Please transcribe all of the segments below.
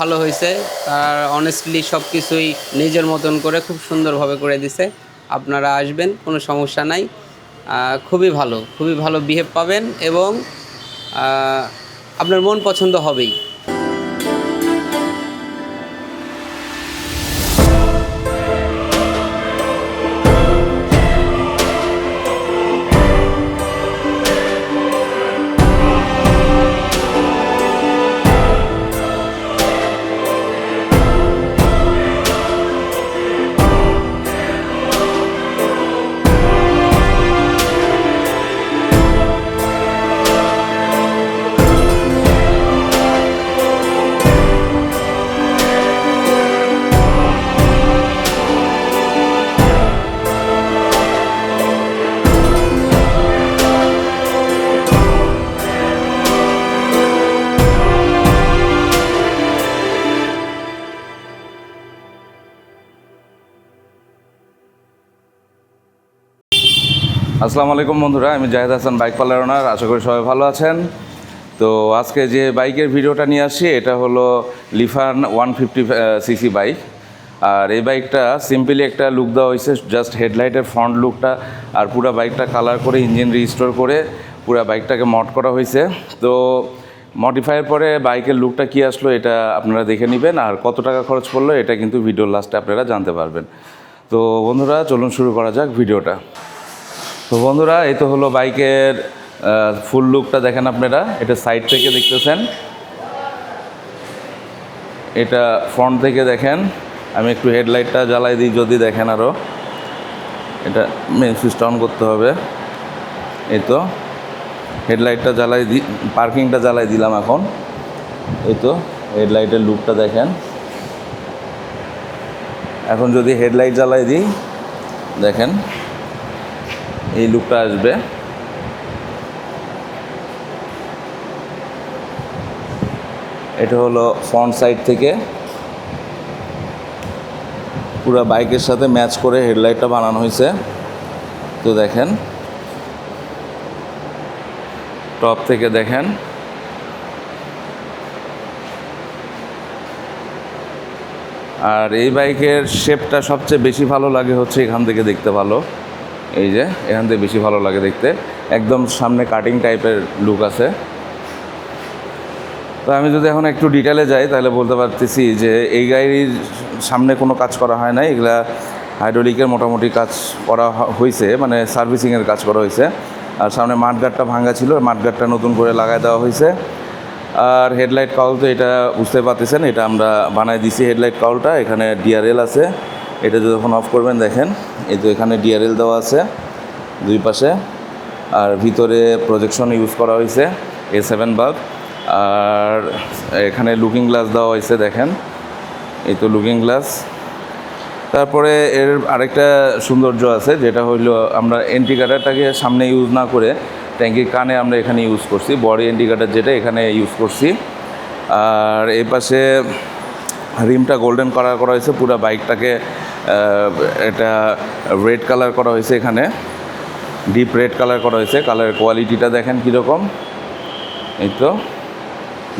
ভালো হয়েছে। তার অনেস্টলি সব কিছুই নিজের মতন করে খুব সুন্দরভাবে করে দিছে। আপনারা আসবেন, কোনো সমস্যা নাই। খুবই ভালো খুবই ভালো বিহেভ পাবেন এবং আপনার মন পছন্দ হবেই। আসসালামু আলাইকুম বন্ধুরা, আমি Zahed Hasan bike parlour owner, আশা করি সবাই ভালো আছেন। তো আজকে যে বাইকের ভিডিওটা নিয়ে আসছি, এটা হলো Lifan one fifty CC bike. আর এই বাইকটা সিম্পলি একটা লুক দেওয়া হয়েছে, জাস্ট হেডলাইটের ফ্রন্ট লুকটা, আর পুরো বাইকটা কালার করে ইঞ্জিন রিস্টোর করে পুরো বাইকটাকে মড করা হয়েছে। তো মডিফাইয়ের পরে বাইকের লুকটা কী আসলো, এটা আপনারা দেখে নেবেন, আর কত টাকা খরচ পড়ল, এটা কিন্তু ভিডিওর লাস্টে আপনারা জানতে পারবেন। তো বন্ধুরা, চলুন শুরু করা যাক ভিডিওটা। তো বন্ধুরা, এই তো হলো বাইকের ফুল লুকটা দেখেন আপনারা। এটা সাইড থেকে দেখতেছেন। এটা ফ্রন্ট থেকে দেখেন। আমি একটু হেডলাইটটা জ্বালাই দিই যদি দেখেন আরও এটা মেন সুইচটা অন করতে হবে। এই তো। হেডলাইটটা জ্বালাই দি পার্কিংটা জ্বালাই দিলাম এখন। এই তো। হেডলাইটের লুকটা দেখেন। এখন যদি হেডলাইট জ্বালাই দিই, দেখেন। এই লুকটা আসবে। এটা হলো ফ্রন্ট সাইড থেকে। পুরো বাইকের সাথে ম্যাচ করে হেডলাইটটা বানানো হয়েছে। তো দেখেন। টপ থেকে দেখেন। আর এই বাইকের শেপটা সবচেয়ে বেশি ভালো লাগে হচ্ছে এখান থেকে দেখতে ভালো। এই যে, এখান থেকে বেশি ভালো লাগে দেখতে। একদম সামনে কাটিং টাইপের লুক আছে। তো আমি যদি এখন একটু ডিটেলে যাই, তাহলে বলতে পারতেছি যে এই গাড়ির সামনে কোনো কাজ করা হয় না এগুলা হাইড্রোলিকের মোটামুটি কাজ করা হয়েছে মানে সার্ভিসিংয়ের কাজ করা হয়েছে আর সামনে মাঠগাটটা ভাঙা ছিল মাঠগাটটা নতুন করে লাগাই দেওয়া হয়েছে আর হেডলাইট কাউল তো এটা বুঝতে পারতেছেন, এটা আমরা বানাই দিছি হেডলাইট কাউলটা এখানে ডিআরএল আছে। এটা যখন অফ করবেন, দেখেন, এই তো এখানে ডিআরএল দেওয়া আছে, দুই পাশে, আর ভিতরে প্রজেকশন ইউজ করা হয়েছে এ সেভেন বাল্ব আর এখানে লুকিং গ্লাস দেওয়া হয়েছে, দেখেন, এই তো লুকিং গ্লাস তারপরে এর আরেকটা সৌন্দর্য আছে, যেটা হইল আমরা এন্টিকাটারটাকে সামনে ইউজ না করে ট্যাঙ্কির কানে আমরা এখানে ইউজ করছি বডি এন্টিকাটার যেটা এখানে ইউজ করছি, আর এই পাশে রিমটা গোল্ডেন কালার করা হয়েছে, পুরো বাইকটাকে এটা রেড কালার করা হয়েছে এখানে। ডিপ রেড কালার করা হয়েছে। কালারের কোয়ালিটিটা দেখেন কীরকম। এই তো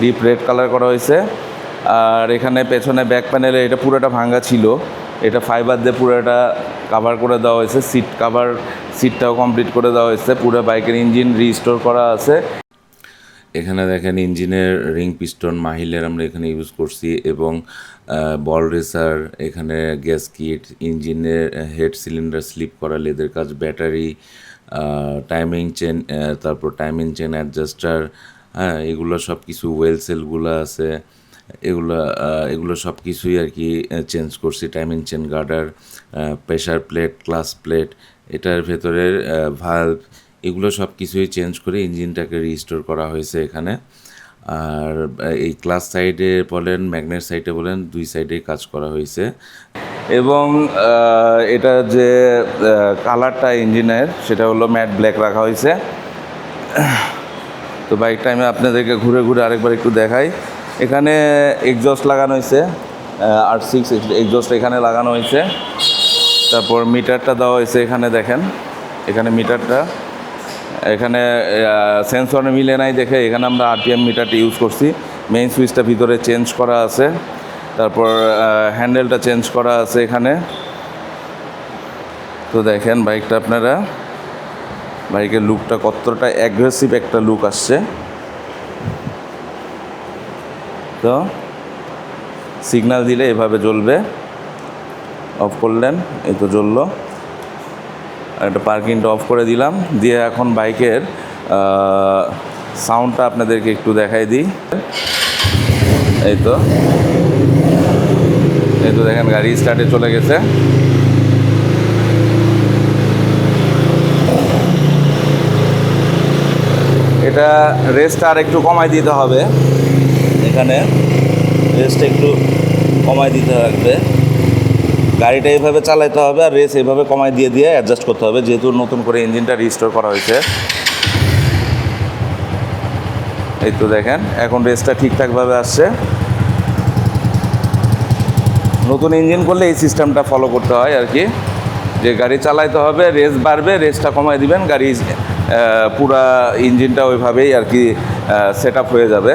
ডিপ রেড কালার করা হয়েছে। আর এখানে পেছনে ব্যাক প্যানেলে এটা পুরোটা ভাঙা ছিল। এটা ফাইবার দিয়ে পুরোটা কাভার করে দেওয়া হয়েছে। সিট কাভার সিটটাও কমপ্লিট করে দেওয়া হয়েছে। পুরো বাইকের ইঞ্জিন রিস্টোর করা আছে। এখানে দেখেন ইঞ্জিনের রিং পিস্টন, মাহিলের আমরা এখানে ইউজ করছি এবং বল রেসার, এখানে গ্যাস কিট, ইঞ্জিনের হেড সিলিন্ডার স্লিপ করা, লেদের কাজ, ব্যাটারি টাইমিং চেন তারপর টাইমিং চেন অ্যাডজাস্টার হ্যাঁ এগুলো সব কিছু ওয়েল সেলগুলো আছে। এগুলো এগুলো সব কিছুই আর কি চেঞ্জ করছি timing chain guarder pressure plate clutch plate এটার ভেতরের ভাল্ব এগুলো সব কিছুই চেঞ্জ করে ইঞ্জিনটাকে রিস্টোর করা হয়েছে এখানে। আর এই ক্লাস সাইডে বলেন ম্যাগনেট সাইডে বলেন, দুই সাইডেই কাজ করা হয়েছে। এবং এটা যে কালারটা ইঞ্জিনের সেটা হলো ম্যাট ব্ল্যাক রাখা হয়েছে। তো বাইকটা আমি আপনাদেরকে ঘুরে ঘুরে আরেকবার একটু দেখাই। এখানে এক্সস্ট লাগানো হয়েছে আর সিক্স এক্সস্ট এখানে লাগানো হয়েছে। তারপর মিটারটা দেওয়া হয়েছে এখানে দেখেন। এখানে মিটারটা এখানে সেন্সর মিলে নাই দেখে। এখানে আমরা আরপিএম মিটারটা ইউজ করছি। মেইন সুইচটা ভিতরে চেঞ্জ করা আছে। তারপর হ্যান্ডেলটা চেঞ্জ করা আছে এখানে। তো দেখেন বাইকটা আপনারা বাইকের লুকটা কতটা অ্যাগ্রেসিভ একটা লুক আসছে। তো সিগন্যাল দিলে এভাবে জ্বলবে। অফ করলেন, এই তো জ্বললো। একটা পার্কিংটা অফ করে দিলাম। দিয়ে এখন বাইকের সাউন্ডটা আপনাদেরকে একটু দেখাই দিই। এই তো। এই তো দেখেন, গাড়ি স্টার্টে চলে গেছে। এটা রেস্টটা আর একটু কমাই দিতে হবে। এখানে রেস্ট একটু কমাই দিতে লাগবে গাড়িটা এইভাবে চালাতে হবে আর রেস এইভাবে কমাই দিয়ে দিয়ে অ্যাডজাস্ট করতে হবে, যেহেতু নতুন করে ইঞ্জিনটা রিস্টোর করা হয়েছে। এই তো দেখেন, এখন রেসটা ঠিকঠাকভাবে আসছে। নতুন ইঞ্জিন করলে এই সিস্টেমটা ফলো করতে হয় আর কি। যে গাড়ি চালাইতে হবে রেস বাড়বে রেসটা কমাই দিবেন, গাড়ি পুরা ইঞ্জিনটা ওইভাবেই আর কি সেট হয়ে যাবে।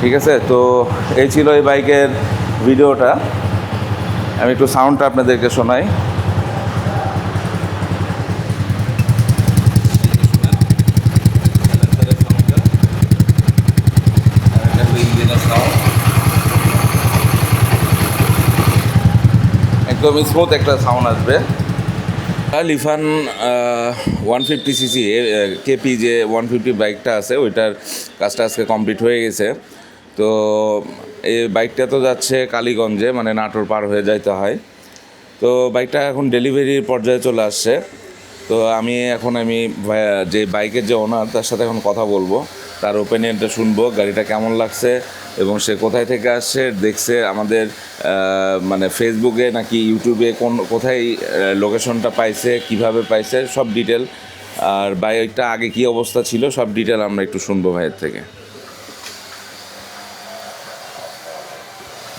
ঠিক আছে? তো এই ছিল এই বাইকের ভিডিওটা আমি একটু সাউন্ডটা আপনাদেরকে শোনাই। একদম স্মুথ একটা সাউন্ড আসবে। Lifan one fifty CC KP যে ওয়ান ফিফটি বাইকটা আছে, ওইটার কাজটা আজকে কমপ্লিট হয়ে গেছে। তো এই বাইকটা তো যাচ্ছে কালীগঞ্জে মানে নাটোর পার হয়ে যাইতে হয়। তো বাইকটা এখন ডেলিভারির পর্যায়ে চলে আসছে। তো আমি এখন আমি যে বাইকের যে ওনার তার সাথে এখন কথা বলব। তার ওপিনিয়নটা শুনব, গাড়িটা কেমন লাগছে এবং সে কোথায় থেকে আসছে, দেখছে আমাদের মানে ফেসবুকে নাকি ইউটিউবে কোন, কোথায় লোকেশনটা পাইছে, কীভাবে পাইছে, সব ডিটেল আর বাইকটা আগে কি অবস্থা ছিল, সব ডিটেল আমরা একটু শুনব ভাইয়ের থেকে।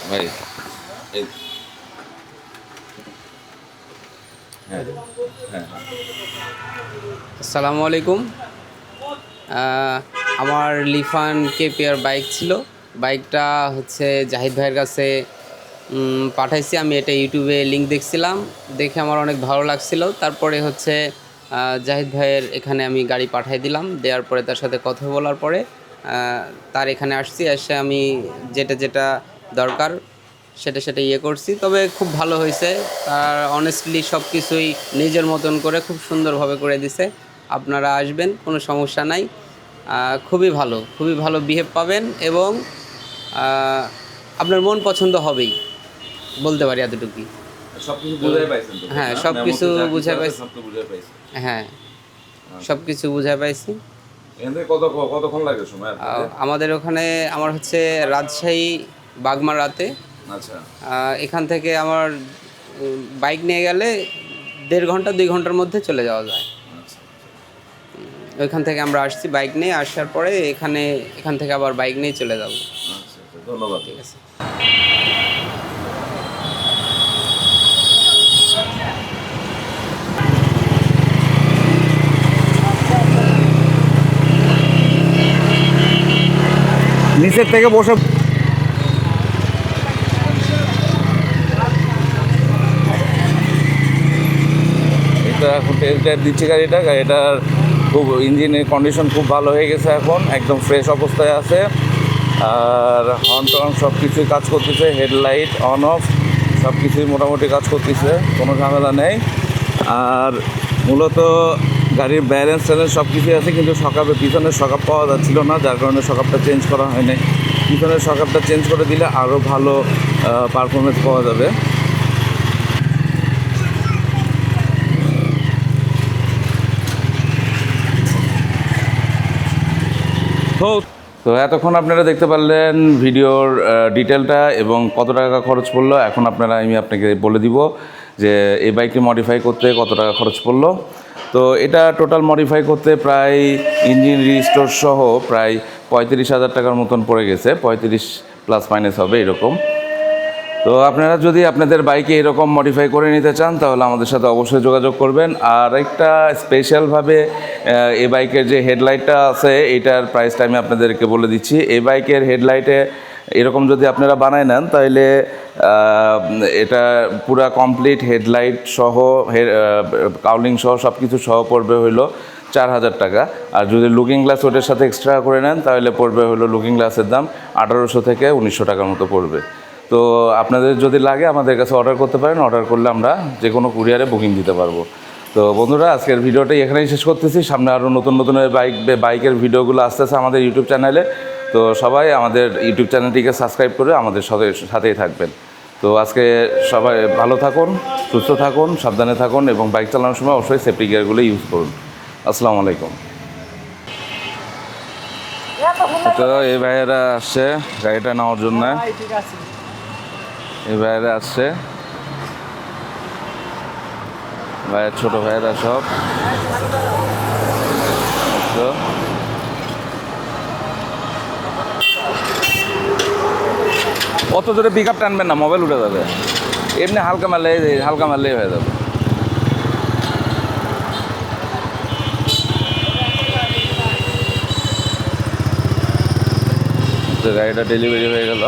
ভাই হ্যাঁ হ্যাঁ। আসসালামু আলাইকুম। আমার লিফান কেপিআর বাইক ছিল। বাইকটা হচ্ছে জাহিদ ভাইয়ের কাছে পাঠাইছি। আমি এটা ইউটিউবে লিঙ্ক দেখছিলাম। দেখে আমার অনেক ভালো লাগছিল। তারপরে হচ্ছে জাহিদ ভাইয়ের এখানে আমি গাড়ি পাঠাই দিলাম। দেওয়ার পরে তার সাথে কথা বলার পরে তার এখানে আসছি। এসে আমি যেটা যেটা দরকার সেটা সেটা ইয়ে করছি। তবে খুব ভালো হয়েছে। তার অনেস্টলি সব কিছুই নিজের মতন করে খুব সুন্দরভাবে করে দিছে। আপনারা আসবেন কোনো সমস্যা নাই। খুবই ভালো খুবই ভালো বিহেভ পাবেন এবং আপনার মন পছন্দ হবেই বলতে পারি এতটুকুই। সব হ্যাঁ, যা কিছু আছে, পাইছি। সব হ্যাঁ সব কিছু বুঝে পাইছি? আমাদের ওখানে আমার হচ্ছে রাজশাহী বাগমারাতে আচ্ছা। এখান থেকে আমার বাইক নিয়ে গেলে দেড় ঘণ্টা দুই ঘণ্টার মধ্যে চলে যাওয়া যায়। আচ্ছা ওইখান থেকে আমরা আসছি বাইক নিয়ে। আসার পরে এখানে এখান থেকে আবার বাইক নিয়ে চলে যাব। আচ্ছা আচ্ছা, ধন্যবাদ। ঠিক আছে। নিচের থেকে বসে এটা এখন টেস্ট ড্রাইভ দিচ্ছে গাড়িটা। গাড়িটার খুব ইঞ্জিনের কন্ডিশন খুব ভালো হয়ে গেছে এখন, একদম ফ্রেশ অবস্থায় আছে। আর হর্ন টর্ন সব কিছুই কাজ করতেছে হেডলাইট অন অফ সব কিছুই মোটামুটি কাজ করতেছে, কোনো ঝামেলা নেই। আর মূলত গাড়ির ব্যালেন্স ট্যালেন্স সব কিছুই আছে, কিন্তু সকাপে পিছনের সকাপ পাওয়া যাচ্ছিল না, যার কারণে সকাপটা চেঞ্জ করা হয়নি। পিছনের সকাপটা চেঞ্জ করে দিলে আরও ভালো পারফরমেন্স পাওয়া যাবে। তো তো এতক্ষণ আপনারা দেখতে পারলেন ভিডিওর ডিটেলটা এবং কত টাকা খরচ পড়ল। এখন আপনারা, আমি আপনাকে বলে দিব যে এই বাইকটি মডিফাই করতে কত টাকা খরচ পড়ল। তো এটা টোটাল মডিফাই করতে প্রায় ইঞ্জিন রিস্টোর সহ প্রায় পঁয়ত্রিশ হাজার টাকার মতন পড়ে গেছে। পঁয়ত্রিশ প্লাস মাইনাস হবে এরকম। তো আপনারা যদি আপনাদের বাইকে এরকম মডিফাই করে নিতে চান, তাহলে আমাদের সাথে অবশ্যই যোগাযোগ করবেন। আর একটা স্পেশালভাবে এই বাইকের যে হেডলাইটটা আছে, এটার প্রাইসটা আমি আপনাদেরকে বলে দিচ্ছি। এই বাইকের হেডলাইটে এরকম যদি আপনারা বানায় নেন তাহলে এটা পুরা কমপ্লিট হেডলাইট সহ কাউলিং সহ সব কিছু সহ পড়বে হইল চার হাজার টাকা। আর যদি লুকিং গ্লাস ওটার সাথে এক্সট্রা করে নেন তাহলে পড়বে হলো লুকিং গ্লাসের দাম আঠারোশো থেকে উনিশশো টাকার মতো পড়বে। তো আপনাদের যদি লাগে আমাদের কাছে অর্ডার করতে পারেন অর্ডার করলে আমরা যে কোনো কুরিয়ারে বুকিং দিতে পারব। তো বন্ধুরা আজকের ভিডিওটা এখানেই শেষ করতেছি। সামনে আরও নতুন নতুন বাইক বাইকের ভিডিওগুলো আসতেছে আমাদের ইউটিউব চ্যানেলে তো সবাই আমাদের ইউটিউব চ্যানেলটিকে সাবস্ক্রাইব করে আমাদের সাথে সাথেই থাকবেন। তো আজকে সবাই ভালো থাকুন সুস্থ থাকুন সাবধানে থাকুন এবং বাইক চালানোর সময় অবশ্যই সেফটি গিয়ারগুলো ইউজ করুন। আসসালামু আলাইকুম। তো এই ভাইয়েরা আসছে গাড়িটা নেওয়ার জন্য। ঠিক আছে। এই আসছে ভাইয়ের ছোট ভাইয়েরা সব। অত জোরে পিক আপ টানবেন না মোবাইল উঠে যাবে। এমনি হালকা মারলে হালকা মারলেই হয়ে যাবে। গাড়িটা ডেলিভারি হয়ে গেল।